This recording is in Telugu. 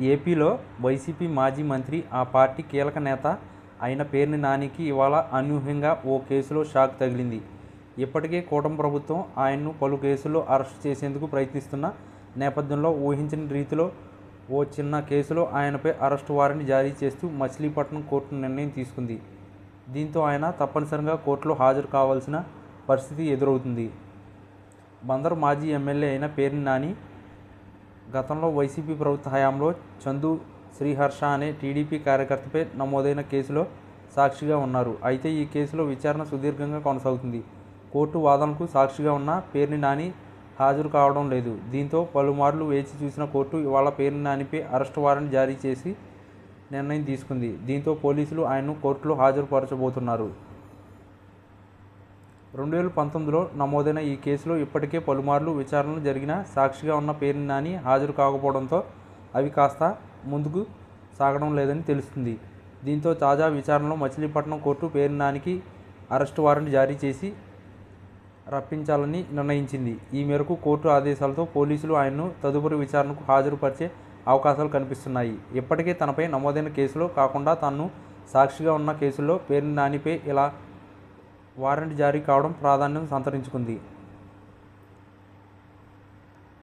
ఏపీలో వైసీపీ మాజీ మంత్రి ఆ పార్టీ కీలక నేత అయిన పేర్ని నానికి ఇవాళ అనూహ్యంగా ఓ కేసులో షాక్ తగిలింది. ఇప్పటికే కూటమి ప్రభుత్వం ఆయన్ను పలు కేసుల్లో అరెస్ట్ చేసేందుకు ప్రయత్నిస్తున్న నేపథ్యంలో ఊహించిన రీతిలో ఓ చిన్న కేసులో ఆయనపై అరెస్టు వారెంట్ జారీ చేస్తూ మచిలీపట్నం కోర్టు నిర్ణయం తీసుకుంది. దీంతో ఆయన తప్పనిసరిగా కోర్టులో హాజరు కావాల్సిన పరిస్థితి ఎదురవుతుంది. బందరు మాజీ ఎమ్మెల్యే అయిన పేర్ని నాని గతంలో వైసీపీ ప్రభుత్వ హయాంలో చందు శ్రీహర్ష అనే టీడీపీ కార్యకర్తపై నమోదైన కేసులో సాక్షిగా ఉన్నారు. అయితే ఈ కేసులో విచారణ సుదీర్ఘంగా కొనసాగుతుంది. కోర్టు వాదనకు సాక్షిగా ఉన్న పేర్ని నాని హాజరు కావడం లేదు. దీంతో పలుమార్లు వేచి చూసిన కోర్టు ఇవాళ పేర్ని నానిపై అరెస్ట్ వారెంట్ జారీ చేసి నిర్ణయం తీసుకుంది. దీంతో పోలీసులు ఆయన్ను కోర్టులో హాజరుపరచబోతున్నారు. రెండు వేల పంతొమ్మిదిలో నమోదైన ఈ కేసులో ఇప్పటికే పలుమార్లు విచారణలు జరిగిన సాక్షిగా ఉన్న పేరు నాని హాజరు కాకపోవడంతో అవి కాస్త ముందుకు సాగడం లేదని తెలుస్తుంది. దీంతో తాజా విచారణలో మచిలీపట్నం కోర్టు పేరు నానికి అరెస్ట్ వారెంట్ జారీ చేసి రప్పించాలని నిర్ణయించింది. ఈ మేరకు కోర్టు ఆదేశాలతో పోలీసులు ఆయన్ను తదుపరి విచారణకు హాజరుపరిచే అవకాశాలు కనిపిస్తున్నాయి. ఇప్పటికే తనపై నమోదైన కేసులో కాకుండా తాను సాక్షిగా ఉన్న కేసుల్లో పేరు నానిపై ఇలా వారెంట్ జారీ కావడం ప్రాధాన్యం సంతరించుకుంది.